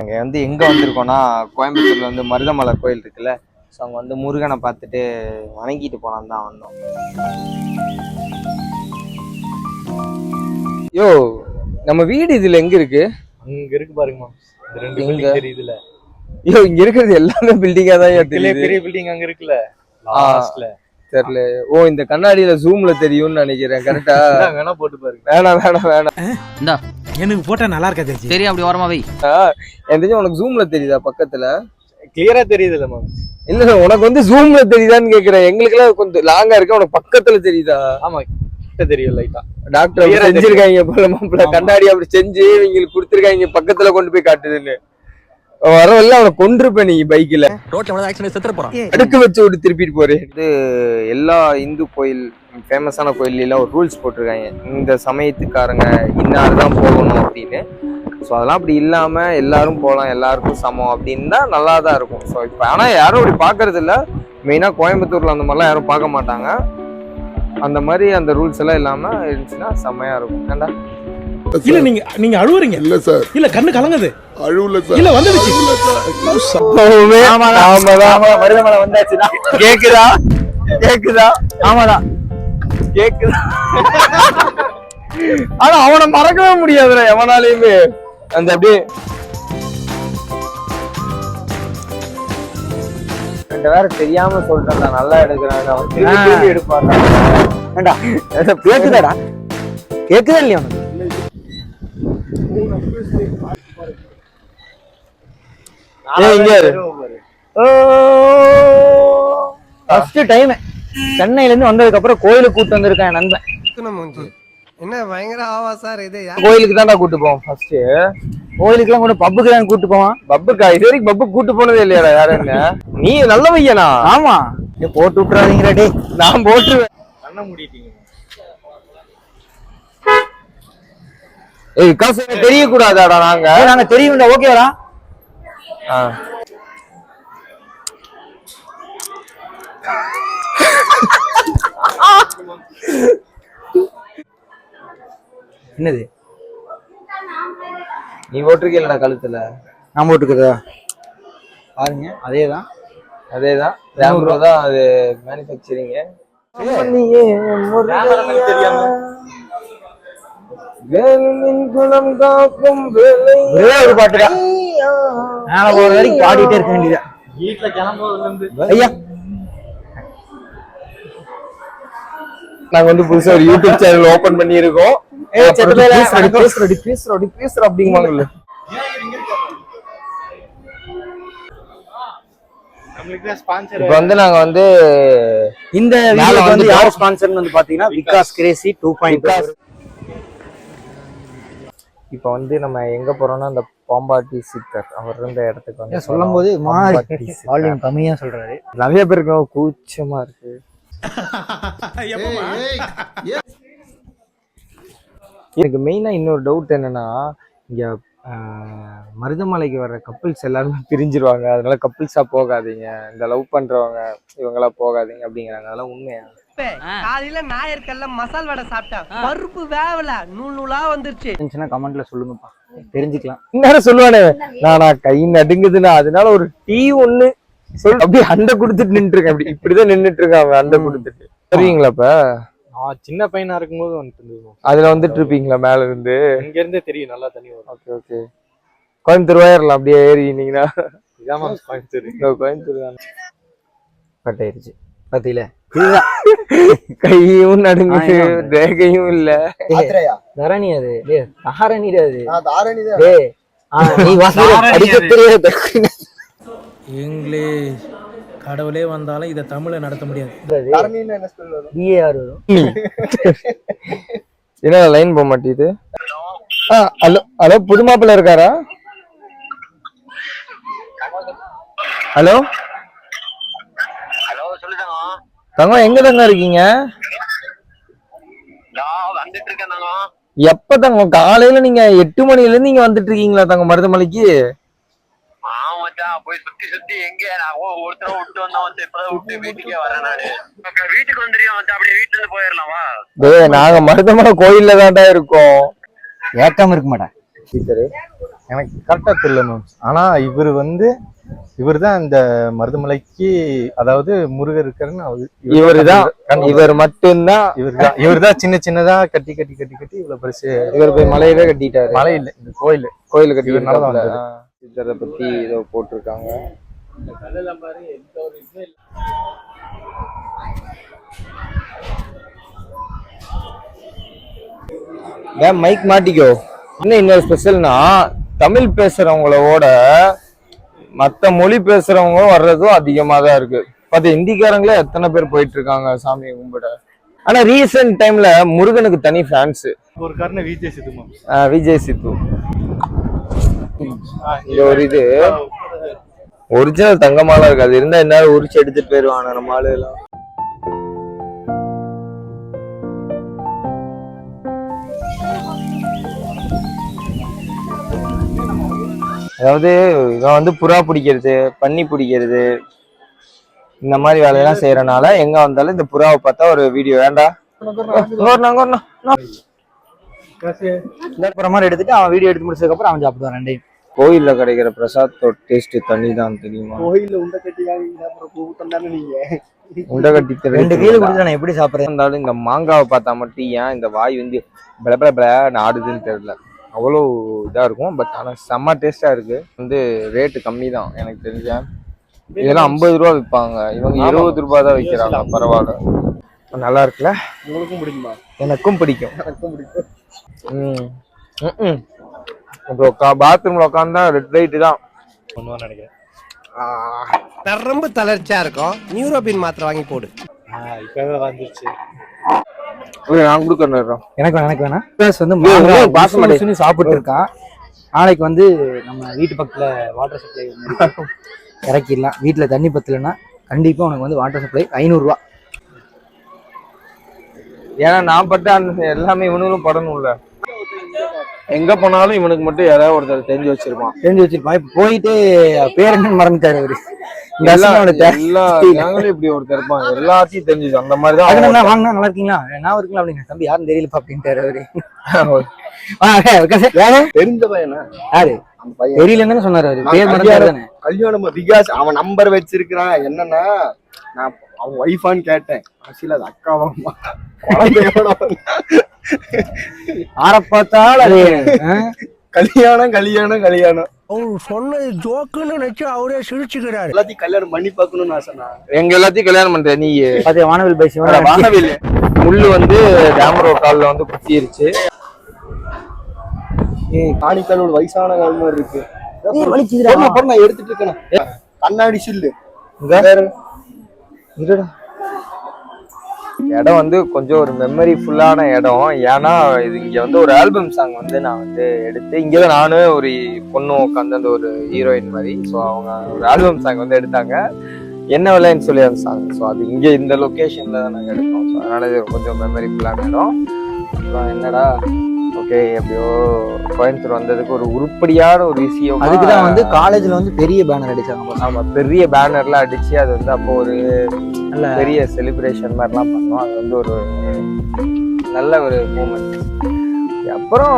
அங்கே வந்து எங்கே வந்திருக்கோம்னா கோயம்புத்தூர்ல வந்து மருதமலை கோயில் இருக்குல்ல ஸோ அங்கே வந்து முருகனை பார்த்துட்டு வணங்கிட்டு போலான்னு தான் வந்தோம். யோ நம்ம வீடு இதுல எங்க இருக்கு? அங்க இருக்கு பாருங்க மாம் இந்த ரெண்டு? பில்டிங் தெரியுதுல யோ இங்க இருக்கிறது எல்லாமே பில்டிங்கா தான் பெரிய பில்டிங் அங்க இருக்குல்ல. லாஸ்ட்ல தெரியல. ஓ இந்த கண்ணாடியில ஜூம்ல தெரியும்னு நினைக்கிறேன். கரெக்டா வேணா போட்டு பாருங்க. வேணாம் வேணாம் வேணாம். எனக்கு போட்டா நல்லா இருக்கா தெரிஞ்சு சரி அப்படி ஓரமா வை. எனக்கு தெரிஞ்சு உனக்கு ஜூம்ல தெரியுதா பக்கத்துல? கிளியரா தெரியுதுல மேம் இல்ல இல்ல, உனக்கு வந்து ஜூம்ல தெரியுதான்னு கேக்குறேன். எங்களுக்கு எல்லாம் கொஞ்சம் லாங்கா இருக்கு? உனக்கு பக்கத்துல தெரியுதா? ஆமா கிட்ட தெரியும் லைட்டா டாக்டர் செஞ்சிருக்காங்க போல மாப்பிள்ள. கண்ணாடி அப்படி செஞ்சு இவங்களுக்கு கொடுத்துருக்காங்க பக்கத்துல கொண்டு போய் காட்டுதுன்னு. வரவல்ல அவனை கொண்டிருப்ப நீ பைக்ல ரோட்ல வந்து ஆக்சிடென்ட் செத்துற போறான். அடுக்கு வச்சு விட்டு திருப்பிட்டு போறேன் இது எல்லா இந்து கோயில் ஃபேமஸான கோயில்லாம் ஒரு ரூல்ஸ் போட்டிருக்காங்க. இந்த சமயத்துக்காரங்க இன்னார் தான் போகணும் அப்படின்னு. ஸோ அதெல்லாம் அப்படி இல்லாம எல்லாரும் போகலாம் எல்லாருக்கும் சமம் அப்படின்னு தான் நல்லா தான் இருக்கும். ஸோ இப்போ ஆனால் யாரும் அப்படி பார்க்கறது இல்ல. மெயினாக கோயம்புத்தூர்ல அந்த மாதிரிலாம் யாரும் பார்க்க மாட்டாங்க. அந்த மாதிரி அந்த ரூல்ஸ் எல்லாம் இல்லாம இருந்துச்சுன்னா செம்மையா இருக்கும். ஏன்டா இல்ல நீங்க நீங்க அழுவுறீங்க. இல்ல சார். இல்ல கண்ணு கலங்குது. அழுவல சார். இல்ல வந்துடுச்சு கேக்குதா? கேக்குதா? ஆமாதான் கேக்குதா? ஆனா அவனை மறக்கவே முடியாதுடா எவனாலையுமே. அந்த அப்படியே என்கிட்ட வேற தெரியாம சொல்லிட்டேன் நல்லா எடுக்கிறேன் அவன் திருப்பி திருப்பி எடுப்பான் கேக்குதாடா கேக்குதா இல்லையா ஃபர்ஸ்ட் டைம் சென்னையில இருந்து வந்ததுக்கு அப்புறம் கோயிலுக்கு கூட்டு வந்திருக்கேன் நண்பன். என்ன பயங்கர ஆவா சார் இது கோயிலுக்கு தான்டா கூட்டு போவோம் ஃபர்ஸ்ட் கோயிலுக்கு எல்லாம் கூட பப்புக்கு தான் கூட்டு போவான். பப்புக்கா? இது வரைக்கும் பப்பு கூட்டு போனதே இல்லையாடா யாரும் என்ன நீ நல்ல பையனா? ஆமா. போட்டு விட்டுறாதீங்கடா டேய். நான் போட்டுருவேன். கண்ணை மூடிட்டீங்க. ஏய் காசு தெரியக்கூடாதாடா நாங்க? நாங்க தெரியும்டா ஓகேவா? ஆ. என்னது? நீ போட்டிருக்கீங்களா கழுத்துல. நான் போட்டுக்கிறதா? பாருங்க. அதேதான். அதேதான். ரேம்ரோ தான் அது மேனுஃபேக்சரிங் வேலுமின் குலம் காக்கும் வேலை. ஒரே ஒரு பாட்டுடா. மேல போற வரைக்கும் பாடிட்டே இருக்க வேண்டியதா. வீட்டுல கிளம்புறதுல இருந்து ஐயா. நாங்க வந்து புதுசா ஒரு யூடியூப் சேனல் ஓபன் பண்ணியிருக்கோம். அப்படிங்குவாங்கல்ல. நம்மளுக்கு ஸ்பான்சர் இப்ப வந்து நாங்க வந்து இந்த வந்து. யார் ஸ்பான்சர்னு வந்து பாத்தீங்கன்னா விகாஸ். கிரேசி டூ பாயிண்ட் இப்ப வந்து நம்ம எங்க போறோம்னா அந்த பாம்பாட்டி சித்தர். அவர் இருந்த இடத்துக்கு வந்து சொல்லும் போது. வால்யூம் கம்மியா சொல்றாரு. நிறைய பேருக்கு கூச்சமா இருக்கு. எனக்கு மெயினா இன்னொரு டவுட் என்னன்னா இங்க ஆஹ், மருதமலைக்கு வர்ற கப்பிள்ஸ் எல்லாருமே பிரிஞ்சிருவாங்க. அதனால கப்பிள்ஸா போகாதீங்க. இந்த லவ் பண்றவங்க இவங்கெல்லாம் போகாதீங்க அப்படிங்கிறாங்க. அதெல்லாம் உண்மையா? காலையில ஞாயிற்கல்ல மசால் வடை சாப்பிட்டேன் பருப்பு வேவல நூல் நூலா வந்துருச்சு. இருந்துச்சுன்னா கமெண்ட்ல சொல்லுங்கப்பா. தெரிஞ்சுக்கலாம். இந்நேரம் சொல்லுவானே நானா கை நடுங்குதுன்னா அதனால ஒரு டீ ஒண்ணு சொல் அப்படியே அண்டை கொடுத்துட்டு நின்றுட்டு இருக்கேன் அப்படி இப்படிதான் நின்னுட்டு இருக்கான் அவன் அண்டை கொடுத்துட்டு. சரிங்களா இப்ப நான் சின்ன பையனா இருக்கும்போது வந்துட்டு இருந்தது அதுல வந்துட்டு இருப்பீங்களா மேல இருந்து இங்க இருந்தே தெரியும் நல்லா தண்ணி வரும். Okay okay. கோயம்புத்தூர் ஏறலாம் அப்படியே ஏறினீங்கன்னா. இதோ கோயம்புத்தூர் தான். கட் ஆயிருச்சு. இதுதான். கையும் நடுங்குது. ரேகையும் இல்ல. தரணி அது. டேய் தாரணி அது. இங்கிலீஷ் கடவுளே வந்தாலும் இதை தமிழை நடத்த முடியாது. என்ன லைன் போக மாட்டேது ஹலோ ஹலோ புது மாப்பிள்ள இருக்காரா? ஹலோ? தங்கம் எங்க தங்க இருக்கீங்க? நான் வந்துட்டு இருக்கேன் தாங்க? எப்ப தங்கம் காலையில நீங்க எட்டு மணில இருந்து நீங்க வந்துட்டு இருக்கீங்களா தங்க மருதமலைக்கு போய் சுத்தி சுத்தி எங்க? ஒருத்தர விட்டு வந்தா வந்து இப்பதான் விட்டு வீட்டுக்கே வரேன் நானு. வீட்டுக்கு வந்துருக்கேன் மச்சான் அப்படியே வீட்டுல இருந்து போயிடலாம் வா டேய் நாங்க மருதமலை கோயில்ல தான்டா இருக்கோம். ஏக்காம இருக்க மாட்டேன். டீச்சரு. எனக்கு கரெக்டா தெரியல மேம் ஆனா இவர் வந்து இவர் தான் இந்த மருதமலைக்கு அதாவது முருகர் இருக்காருன்னு இவரு தான். இவர் மட்டும்தான் இவர் தான் இவர் தான் சின்ன சின்னதா கட்டி கட்டி கட்டி கட்டி இவ்வளவு பெருசு இவர் போய் மலையவே கட்டிட்டாரு. மலை இல்ல இந்த கோயில். கோயில் கட்டி. இதை பத்தி ஏதோ போட்டிருக்காங்க. மைக் மாட்டிக்கோ. இன்னும் இன்னொரு ஸ்பெஷல்னா தமிழ் பேசுறவங்களோட மத்த மொழி பேசுறவங்க வர்றதும் அதிகமா தான் இருக்கு. பார்த்து ஹிந்திக்காரங்களே எத்தனை பேர் போயிட்டு இருக்காங்க சாமியை கும்பிட? ஆனா ரீசெண்ட் டைம்ல முருகனுக்கு தனி ஃபேன்ஸ் ஒரு காரணம் விஜய் சித்து விஜய் சித்து. இந்த ஒரு இது. ஒரிஜினல் தங்கமாலாம் இருக்கு அது இருந்தா என்ன உரிச்சு எடுத்துட்டு போயிருவாங்க நம்ம ஆளு எல்லாம். அதாவது இவன் வந்து புறா பிடிக்கிறது பன்னி பிடிக்கிறது இந்த மாதிரி வேலையெல்லாம் செய்யறனால எங்க வந்தாலும் இந்த புறாவை பார்த்தா ஒரு வீடியோ வேண்டா மாதிரி எடுத்துட்டு அவன் வீடியோ எடுத்து முடிச்சதுக்கு அப்புறம் அவன் சாப்பிடுவான் ரெண்டையும். கோயில்ல கிடைக்கிற பிரசாத் டேஸ்ட் தண்ணி தான் தெரியுமா? கோயில்ல உண்டை கட்டி நீங்க? உண்டை கட்டி ரெண்டு கையில கொடுத்து நான் எப்படி சாப்பிடுறேன் இருந்தாலும் இந்த மாங்காவை பார்த்தா மட்டும் ஏன் இந்த வாய் வந்து பிள பிள பிள ஆடுதுன்னு தெரியல. அவ்வளோ இதா இருக்கும். பட் ஆனா செம்ம டேஸ்டா இருக்கு. வந்து ரேட்டு கம்மி தான் எனக்கு தெரிஞ்ச. இதெல்லாம் ஐம்பது ரூபா விற்பாங்க இவங்க இருபது ரூபாய் தான் விற்கிறாங்க பரவாயில்ல. நல்லா இருக்குல்ல? உங்களுக்கும் பிடிக்குமா? எனக்கும் பிடிக்கும். எனக்கும் பிடிக்கும். ம். ம் இப்போ பாத்ரூம்ல உட்காந்தா ரெட் லைட் தான். பண்ணுவான்னு நினைக்கிறேன். நரம்பு தளர்ச்சியா இருக்கும். நியூரோபின் மாத்திரை வாங்கி போடு. ஆஹ் இப்பவே வந்துருச்சு. நான் கொடுக்கணும் எனக்கு எனக்கு வேணாம். ப்ளஸ் வந்து பாசமடை. சாப்பிட்டு இருக்கான் நாளைக்கு வந்து நம்ம வீட்டு பக்கத்துல வாட்டர் சப்ளை இறக்கிடலாம். வீட்டுல தண்ணி பத்தலைன்னா கண்டிப்பா உனக்கு வந்து வாட்டர் சப்ளை ஐநூறுரூவா ஏன்னா நான் பட்ட அந்த எல்லாமே இவனுங்களும் படணும்ல. எங்க போனாலும் இவனுக்கு மட்டும் யாராவது ஒருத்தர் தெரிஞ்சு வச்சிருப்பான். தெரிஞ்சு வச்சிருப்பான். இப்ப போயிட்டு பேர் என்னன்னு மறந்துட்டாரு அவரு எல்லா நாங்களும் இப்படி ஒருத்தர் இருப்பான் எல்லாத்தையும் தெரிஞ்சு அந்த மாதிரி தான் என்ன வாங்கினா நல்லா இருக்கீங்களா? நான் இருக்குங்களா அப்படிங்க தம்பி யாரும் தெரியலப்பா அப்படின்ட்டாரு அவரு? தெரிஞ்ச பையனா? யாரு? தெரியலன்னு சொன்னாரு அவரு. பேர் மறந்தாரு தானே. கல்யாணம் விகாஸ் அவன் நம்பர் வச்சிருக்கிறான். என்னன்னா நான் அவன் ஒய்ஃபான்னு கேட்டேன். ஆக்சுவலி அது அக்காவா குழந்தையோட. ஆற அது? கல்யாணம் கல்யாணம் கல்யாணம். அவர் சொன்னது ஜோக்குன்னு நினைச்சு அவரே சிரிச்சுக்கிறாரு. எல்லாத்தையும் கல்யாணம் பண்ணி பார்க்கணும்னு ஆசைண்ணா எங்க எல்லாத்தையும் கல்யாணம் பண்ற நீ? அது வானவில் பை சிவன் வானவில். முள்ளு வந்து டேமரோ கால்ல வந்து குத்திருச்சு. ஏய் காணிக்கால் ஒரு வயசான கால் மாதிரி இருக்கு. எடுத்துட்டு இருக்கேன். கண்ணாடி சில்லு. இங்க? இருடா. இடம் வந்து கொஞ்சம் ஒரு மெமரி ஃபுல்லான இடம். ஏன்னா இது இங்க வந்து ஒரு ஆல்பம் சாங் வந்து நான் வந்து எடுத்து இங்கே தான் நானும் ஒரு பொண்ணு உட்காந்து அந்த ஒரு ஹீரோயின் மாதிரி. ஸோ அவங்க ஒரு ஆல்பம் சாங் வந்து எடுத்தாங்க. என்ன விலைன்னு சொல்லி அந்த சாங் ஸோ அது இங்க இந்த லொக்கேஷனில் தான் நாங்கள் எடுத்தோம். ஸோ அதனால இது கொஞ்சம் மெமரி ஃபுல்லான இடம். அப்புறம் என்னடா? ஓகே எப்படியோ கோயம்புத்தூர் வந்ததுக்கு ஒரு உருப்படியான ஒரு விஷயம் அதுக்குதான் வந்து காலேஜ்ல வந்து பெரிய பேனர் அடிச்சாங்க பாருங்க. ஆமா பெரிய பேனர்லாம் அடிச்சு அது வந்து அப்போ ஒரு நல்ல பெரிய செலிப்ரேஷன் மாதிரிலாம் பண்ணோம். அது வந்து ஒரு நல்ல ஒரு மூமெண்ட் அப்புறம்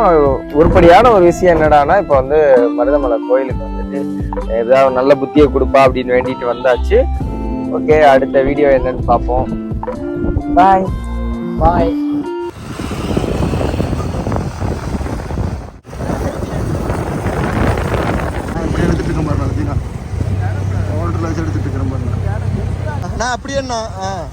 உருப்படியான ஒரு விஷயம் என்னடான்னா இப்போ வந்து மருதமலை கோயிலுக்கு வந்துட்டு ஏதாவது நல்ல புத்தியை கொடுப்பா அப்படின்னு வேண்டிட்டு வந்தாச்சு. ஓகே அடுத்த வீடியோ என்னன்னு பார்ப்போம். பாய் பாய் எடுத்துட்டு இருக்கேன் பாருங்க எடுத்துட்டு